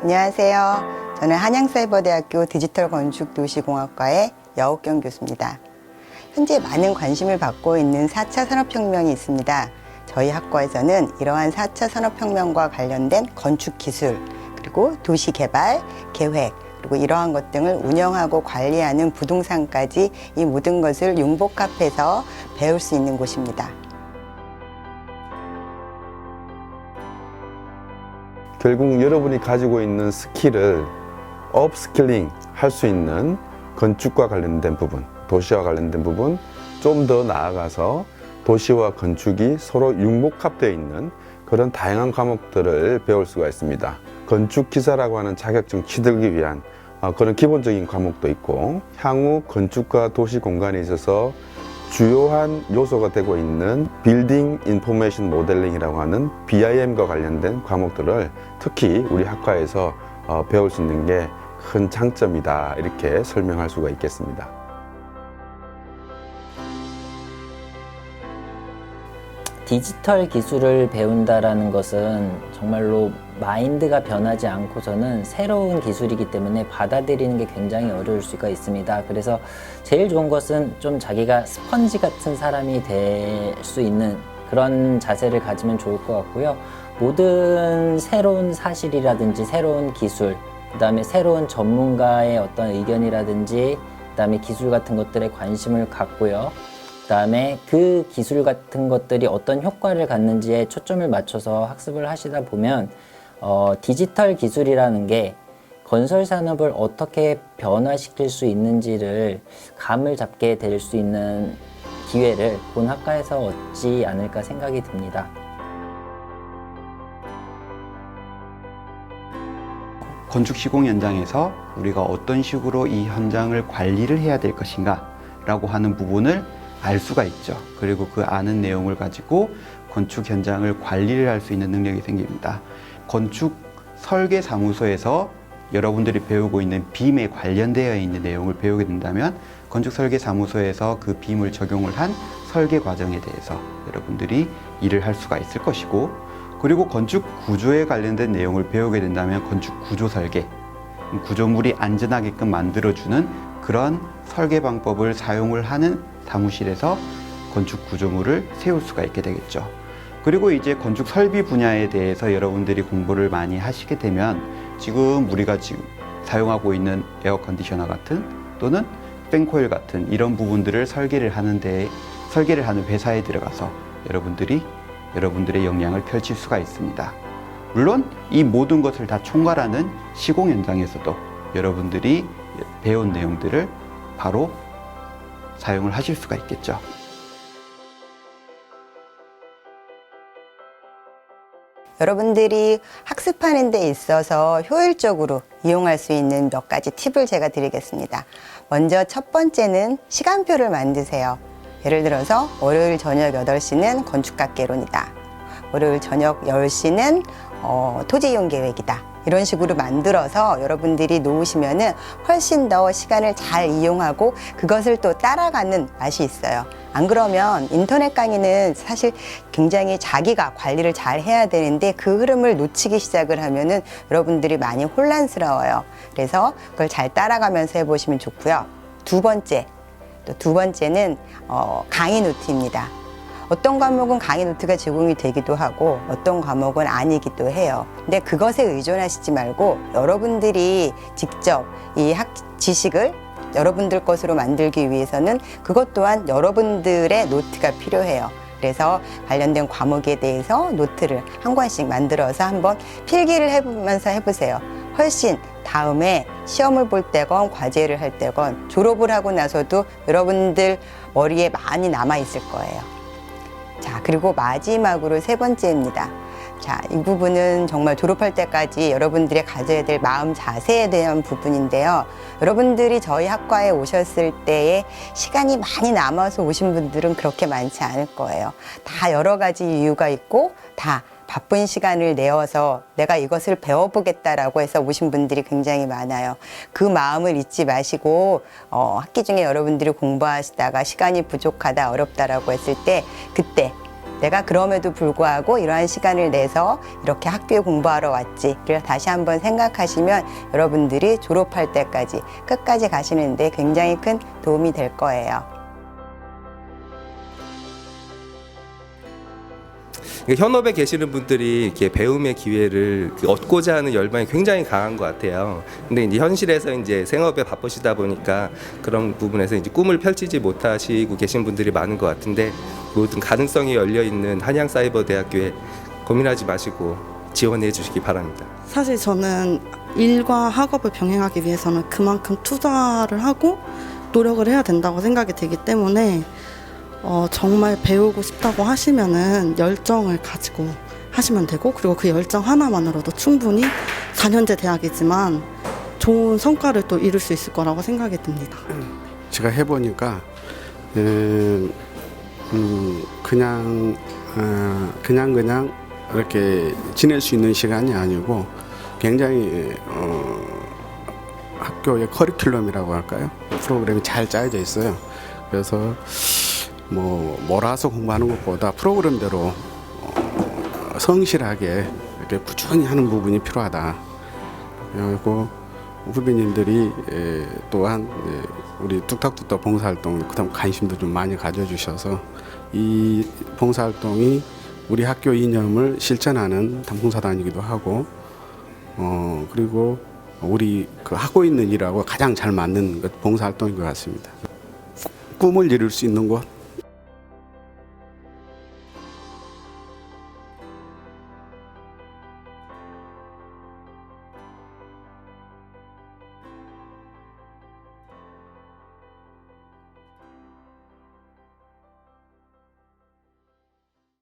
안녕하세요. 저는 한양사이버대학교 디지털 건축 도시공학과의 여옥경 교수입니다. 현재 많은 관심을 받고 있는 4차 산업혁명이 있습니다. 저희 학과에서는 이러한 4차 산업혁명과 관련된 건축 기술, 그리고 도시 개발, 계획, 그리고 이러한 것 등을 운영하고 관리하는 부동산까지 이 모든 것을 융복합해서 배울 수 있는 곳입니다. 결국 여러분이 가지고 있는 스킬을 업스킬링 할 수 있는 건축과 관련된 부분, 도시와 관련된 부분, 좀 더 나아가서 도시와 건축이 서로 융복합되어 있는 그런 다양한 과목들을 배울 수가 있습니다. 건축 기사라고 하는 자격증 취득을 위한 어, 그런 기본적인 과목도 있고 향후 건축과 도시 공간에 있어서 주요한 요소가 되고 있는 빌딩 인포메이션 모델링이라고 하는 BIM과 관련된 과목들을 특히 우리 학과에서 어, 배울 수 있는 게 큰 장점이다 이렇게 설명할 수가 있겠습니다. 디지털 기술을 배운다라는 것은 정말로 마인드가 변하지 않고서는 새로운 기술이기 때문에 받아들이는 게 굉장히 어려울 수가 있습니다. 그래서 제일 좋은 것은 좀 자기가 스펀지 같은 사람이 될 수 있는 그런 자세를 가지면 좋을 것 같고요. 모든 새로운 사실이라든지 새로운 기술, 그 다음에 새로운 전문가의 어떤 의견이라든지, 그 다음에 기술 같은 것들에 관심을 갖고요. 그 다음에 그 기술 같은 것들이 어떤 효과를 갖는지에 초점을 맞춰서 학습을 하시다 보면 어, 디지털 기술이라는 게 건설 산업을 어떻게 변화시킬 수 있는지를 감을 잡게 될 수 있는 기회를 본 학과에서 얻지 않을까 생각이 듭니다. 건축 시공 현장에서 우리가 어떤 식으로 이 현장을 관리를 해야 될 것인가 라고 하는 부분을 알 수가 있죠. 그리고 그 아는 내용을 가지고 건축 현장을 관리를 할 수 있는 능력이 생깁니다. 건축 설계 사무소에서 여러분들이 배우고 있는 빔에 관련되어 있는 내용을 배우게 된다면 건축 설계 사무소에서 그 빔을 적용을 한 설계 과정에 대해서 여러분들이 일을 할 수가 있을 것이고 그리고 건축 구조에 관련된 내용을 배우게 된다면 건축 구조 설계 구조물이 안전하게끔 만들어주는 그런 설계 방법을 사용을 하는 사무실에서 건축 구조물을 세울 수가 있게 되겠죠. 그리고 이제 건축 설비 분야에 대해서 여러분들이 공부를 많이 하시게 되면 지금 우리가 지금 사용하고 있는 에어 컨디셔너 같은 또는 팬코일 같은 이런 부분들을 설계를 하는데 설계를 하는 회사에 들어가서 여러분들이 여러분들의 역량을 펼칠 수가 있습니다. 물론 이 모든 것을 다 총괄하는 시공 현장에서도 여러분들이 배운 내용들을 바로 사용을 하실 수가 있겠죠. 여러분들이 학습하는 데 있어서 효율적으로 이용할 수 있는 몇 가지 팁을 제가 드리겠습니다. 먼저 첫 번째는 시간표를 만드세요. 예를 들어서 월요일 저녁 8시는 건축학개론이다. 월요일 저녁 10시는 어, 토지 이용 계획이다. 이런 식으로 만들어서 여러분들이 놓으시면은 훨씬 더 시간을 잘 이용하고 그것을 또 따라가는 맛이 있어요. 안 그러면 인터넷 강의는 사실 굉장히 자기가 관리를 잘 해야 되는데 그 흐름을 놓치기 시작을 하면은 여러분들이 많이 혼란스러워요. 그래서 그걸 잘 따라가면서 해보시면 좋고요. 두 번째, 또 두 번째는 어, 강의 노트입니다. 어떤 과목은 강의 노트가 제공이 되기도 하고 어떤 과목은 아니기도 해요. 근데 그것에 의존하시지 말고 여러분들이 직접 이 학 지식을 여러분들 것으로 만들기 위해서는 그것 또한 여러분들의 노트가 필요해요. 그래서 관련된 과목에 대해서 노트를 한 권씩 만들어서 한번 필기를 해보면서 해보세요. 훨씬 다음에 시험을 볼 때건 과제를 할 때건 졸업을 하고 나서도 여러분들 머리에 많이 남아 있을 거예요. 자, 그리고 마지막으로 세 번째입니다. 자, 이 부분은 정말 졸업할 때까지 여러분들이 가져야 될 마음 자세에 대한 부분인데요. 여러분들이 저희 학과에 오셨을 때에 시간이 많이 남아서 오신 분들은 그렇게 많지 않을 거예요. 다 여러 가지 이유가 있고 다 바쁜 시간을 내어서 내가 이것을 배워보겠다라고 해서 오신 분들이 굉장히 많아요. 그 마음을 잊지 마시고 어, 학기 중에 여러분들이 공부하시다가 시간이 부족하다 어렵다라고 했을 때 그때 내가 그럼에도 불구하고 이러한 시간을 내서 이렇게 학교에 공부하러 왔지를 다시 한번 생각하시면 여러분들이 졸업할 때까지 끝까지 가시는데 굉장히 큰 도움이 될 거예요. 그러니까 현업에 계시는 분들이 이렇게 배움의 기회를 그 얻고자 하는 열망이 굉장히 강한 것 같아요. 근데 이제 현실에서 이제 생업에 바쁘시다 보니까 그런 부분에서 이제 꿈을 펼치지 못하시고 계신 분들이 많은 것 같은데 모든 가능성이 열려 있는 한양사이버대학교에 고민하지 마시고 지원해 주시기 바랍니다. 사실 저는 일과 학업을 병행하기 위해서는 그만큼 투자를 하고 노력을 해야 된다고 생각이 되기 때문에 어, 정말 배우고 싶다고 하시면은 열정을 가지고 하시면 되고 그리고 그 열정 하나만으로도 충분히 4년제 대학이지만 좋은 성과를 또 이룰 수 있을 거라고 생각이 듭니다. 제가 해보니까 음, 음, 그냥 어, 그냥 그냥 이렇게 지낼 수 있는 시간이 아니고 굉장히 어, 학교의 커리큘럼이라고 할까요? 프로그램이 잘 짜여져 있어요. 그래서 뭐 몰아서 공부하는 것보다 프로그램대로 어, 성실하게 이렇게 꾸준히 하는 부분이 필요하다. 그리고 후배님들이 에, 또한 에, 우리 뚝딱뚝딱 봉사활동 그다음 관심도 좀 많이 가져주셔서 이 봉사활동이 우리 학교 이념을 실천하는 봉사단이기도 하고 어 그리고 우리 그 하고 있는 일하고 가장 잘 맞는 그 봉사활동인 것 같습니다. 꿈을 이룰 수 있는 곳